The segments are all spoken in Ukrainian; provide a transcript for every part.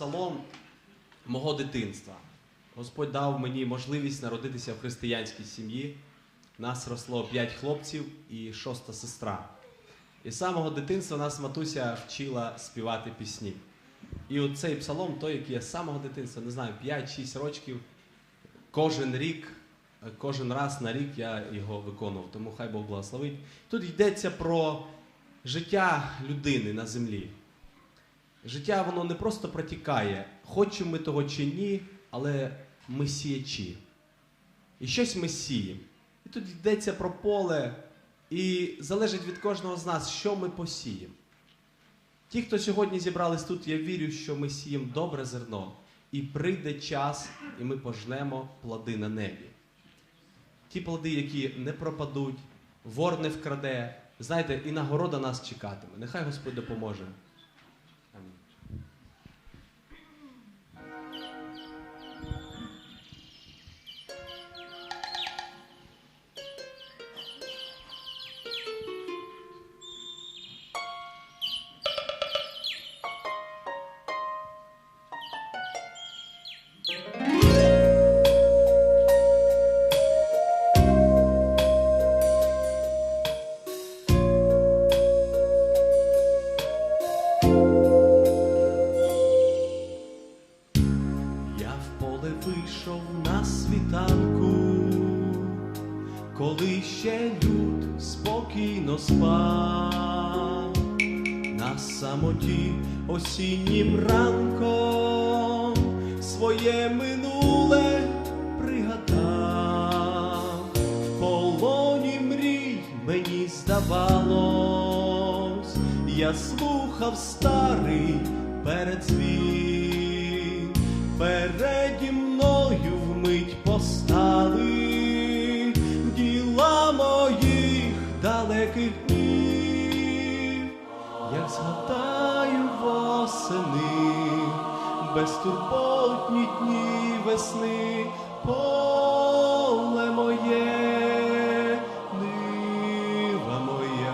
псалом мого дитинства. Господь дав мені можливість народитися в християнській сім'ї. Нас росло п'ять хлопців і шоста сестра. І з самого дитинства нас матуся вчила співати пісні. І от цей псалом, той, який я з самого дитинства, не знаю, 5-6 років, кожен рік, кожен раз на рік я його виконував. Тому хай Бог благословить. Тут йдеться про життя людини на землі. Життя воно не просто протікає, хочемо ми того чи ні, але ми сіячі. І щось ми сіємо. І тут йдеться про поле, і залежить від кожного з нас, що ми посіємо. Ті, хто сьогодні зібрались тут, я вірю, що ми сіємо добре зерно, і прийде час, і ми пожнемо плоди на небі. Ті плоди, які не пропадуть, вор не вкраде. Знаєте, і нагорода нас чекатиме. Нехай Господь допоможе. Світанку, коли ще люд спокійно спав, на самоті осіннім ранком своє минуле пригадав, полоні мрій мені здавалось, я слухав старий передзвін, переді мною вмить постали діла моїх далеких днів, як згадаю восени, безтурботні дні весни, поле моє, нива моя,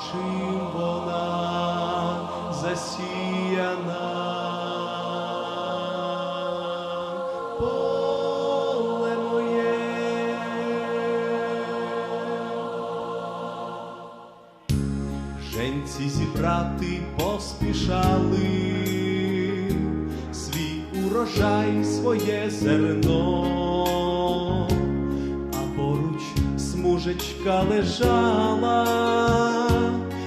чим поле моє. Женці зібрати поспішали свій урожай, своє зерно, а поруч смужечка лежала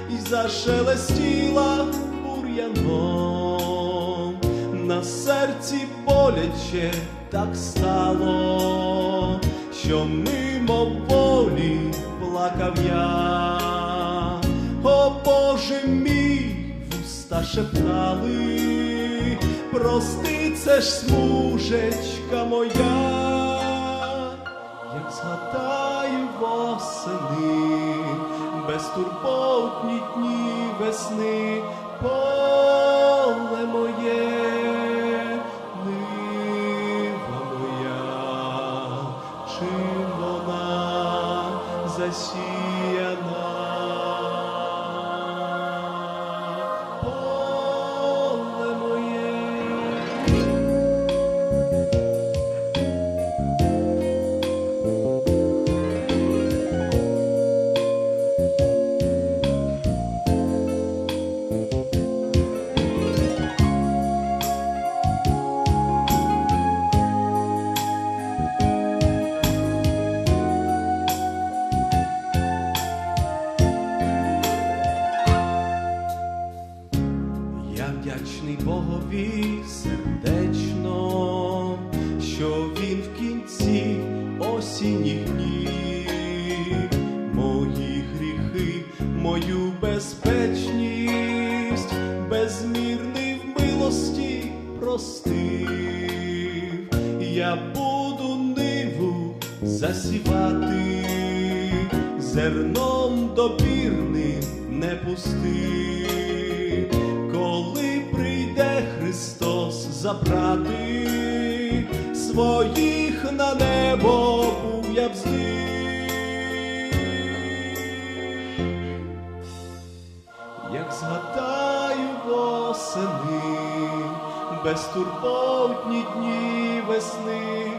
і зашелестіла бур'яном. На серці боляче так стало, що мимо волі плакав я. О Боже мій, вуста шептали, прости, це ж смужечка моя, як згадаю восени, безтурботні дні весни, Богові сердечно, що він в кінці осінніх днів мої гріхи, мою безпечність, безмірний в милості простив. Я буду ниву засівати, зерном добірним не пустив, забрати своїх на небо був я б з. Як згадаю восени, безтурботні дні весни.